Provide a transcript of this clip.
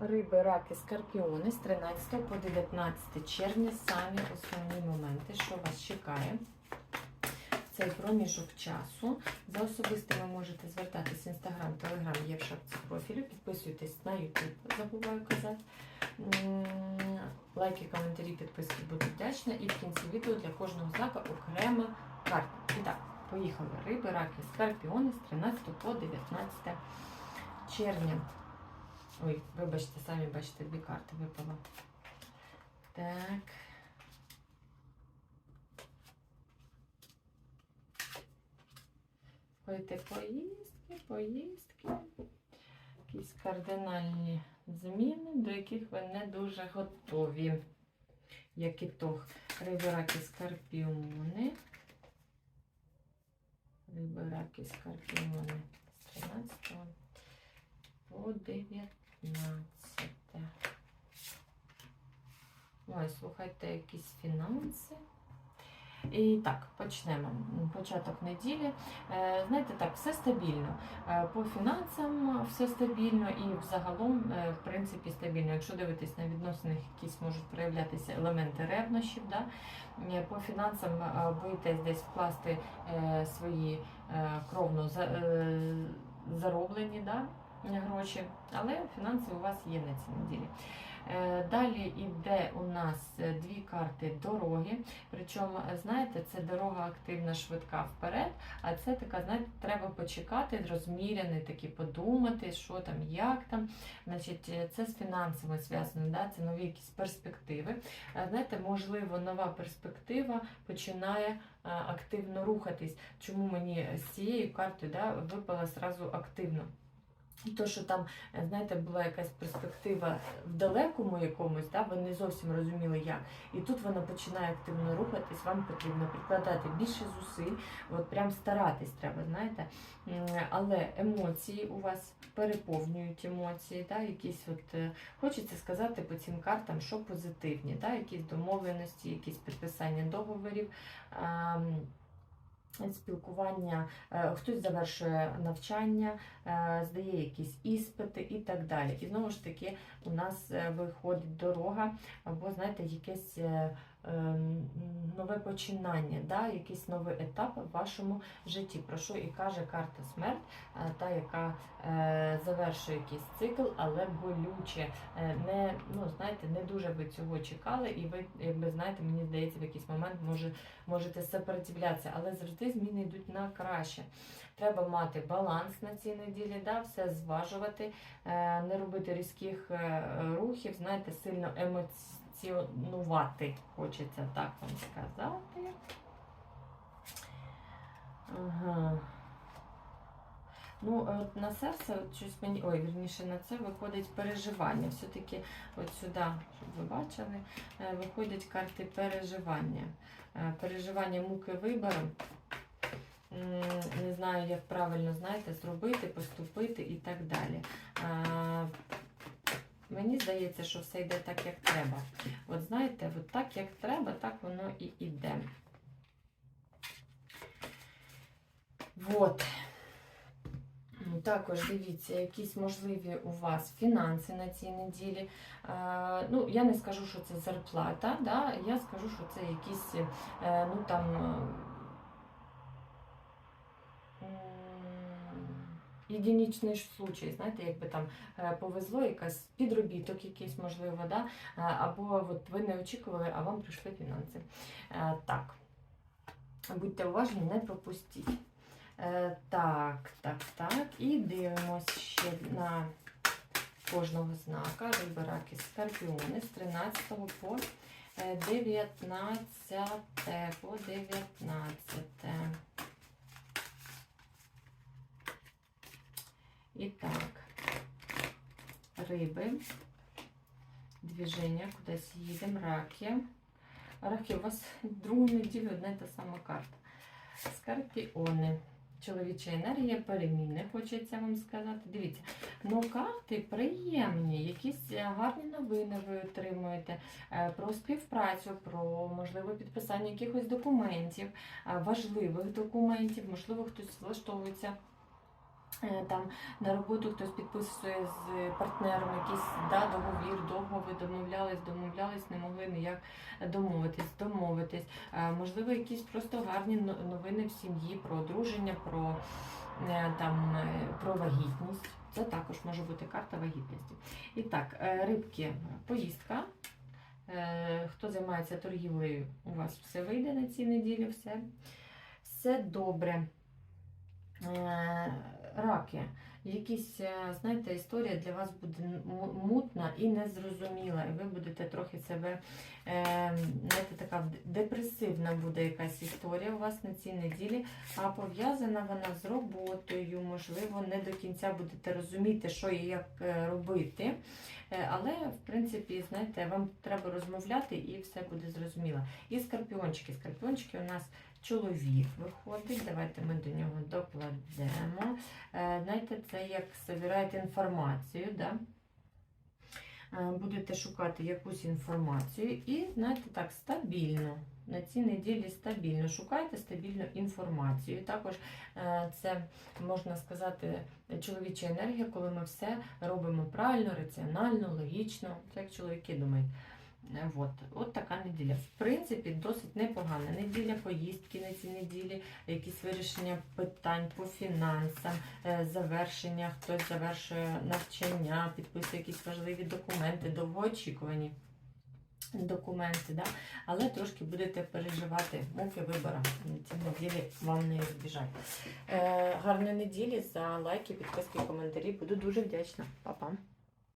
Риби, раки, скорпіони з 13 по 19 червня самі основні моменти, що вас чекає. Цей проміжок часу. За особистими можете звертатись в інстаграм, телеграм, є в шапці профілю. Підписуйтесь на Ютуб, забуваю казати. Лайки, коментарі, підписки буду вдячна. І в кінці відео для кожного знака окрема карта. І так, поїхали. Риби, раки, скорпіони з 13 по 19 червня. Ой, вибачте, самі бачите, дві карти випало. Так. Ходите поїздки, поїздки. Якісь кардинальні зміни, до яких ви не дуже готові. Як ітог. Риби, раки, скорпіони. Риби, раки, скорпіони з 13 по 19. Ой, слухайте, якісь фінанси. І так, почнемо. Початок неділі. Е, Знаєте, так, все стабільно. Е, По фінансам все стабільно і взагалом, е, в принципі, стабільно. Якщо дивитись на відносинах, якісь можуть проявлятися елементи ревнощів, да? По фінансам боїтесь десь вкласти свої кровно за- зароблені да? Гроші, але фінанси у вас є на цій неділі. Е, Далі йде у нас е, дві карти дороги. Причому, знаєте, це дорога активна, швидка вперед, а це така, знаєте, треба почекати, розміряний, таки подумати, що там, як там. Значить, е, це з фінансами зв'язано, да? це нові якісь перспективи. Знаєте, можливо, нова перспектива починає активно рухатись. Чому мені з цією картою да, випала зразу активно? То, що там, е, знаєте, була якась перспектива в далекому якомусь, да, ви не зовсім розуміли як. І тут вона починає активно рухатись, вам потрібно прикладати більше зусиль, от прям старатись треба, знаєте. Але емоції у вас переповнюють емоції, да, якісь от, е, хочеться сказати по цим картам, що позитивні, да, якісь домовленості, якісь підписання договорів. Спілкування, е, хтось завершує навчання, е, здає якісь іспити і так далі. І знову ж таки, у нас е, виходить дорога, або, знаєте, якесь нове починання, да? якийсь новий етап в вашому житті. Про що і каже карта смерть, е, та, яка е, завершує якийсь цикл, але болюче. Е, Не, ну, знаєте, не дуже ви цього чекали, і ви, якби знаєте, мені здається, в якийсь момент може, можете сопротивлятися, але завжди зміни йдуть на краще. Треба мати баланс на цій неділі, да, все зважувати, не робити різких рухів, знаєте, сильно емоціонувати, хочеться так вам сказати. Ага. Ну, е, от на серце, от щось мені, ой, вірніше, на це виходить переживання. Все-таки от сюди, щоб ви бачили, е, виходять карти переживання. Е, Переживання муки вибору. Не знаю, як правильно знаєте, зробити, поступити і так далі. Мені здається, що все йде так, як треба. От знаєте, от так, як треба, так воно і йде. Вот. М, Також дивіться, якісь можливі у вас фінанси на цій неділі. Е, ну, я не скажу, що це зарплата, да? я скажу, що це якісь, е, ну там. Єдинічний случай, знаєте, якби там е, повезло, якась підробіток якийсь, можливо, да? Е, або от ви не очікували, а вам прийшли фінанси. Е, Так, будьте уважні, не пропустіть. Так, так, так. І дивимось ще на кожного знака. Риби, скорпіони з 13 по е, 19. По 19. І так, риби, движення, кудись їдемо, раки. Раки, у вас другу неділю одна та сама карта. Скорпіони. Чоловіча енергія, переміни, хочеться вам сказати. Дивіться, ну карти приємні, якісь е, гарні новини ви отримуєте е, про співпрацю, про можливо підписання якихось документів, е, важливих документів, можливо, хтось влаштовується Там на роботу хтось підписує з партнером якийсь да, договір, довго домовлялись, домовлялись, не могли ніяк домовитись, домовитись. Е, Можливо, якісь просто гарні новини в сім'ї про одруження, про, е, там, е, про вагітність. Це також може бути карта вагітності. І так, е, рибки, поїздка. Е, Хто займається торгівлею, у вас все вийде на цій неділі, все, все добре. Раки. Якісь, е, знаєте, історія для вас буде мутна і незрозуміла, і ви будете трохи себе, е, знаєте, така депресивна буде якась історія у вас на цій неділі, а пов'язана вона з роботою, можливо, не до кінця будете розуміти, що і як е, робити. Але, в принципі, знаєте, вам треба розмовляти і все буде зрозуміло. І скорпіончики. Скорпіончики у нас чоловік виходить. Давайте ми до нього докладемо. Е, Знаєте, це як збираєте інформацію, да? Е, будете шукати якусь інформацію і, знаєте, так, стабільно. На цій неділі стабільно шукайте стабільну інформацію. Також е, це можна сказати чоловіча енергія, коли ми все робимо правильно, раціонально, логічно. Це як чоловіки думають. Е, От, от така неділя. В принципі, досить непогана неділя, поїздки на цій неділі, якісь вирішення питань по фінансам, е, завершення, хтось завершує навчання, підписує якісь важливі документи, довгоочікувані документи, да? але трошки будете переживати муки вибора. На цій неділі вам не збіжать. Е, гарної неділі за лайки, підписки, коментарі. Буду дуже вдячна. Па-па.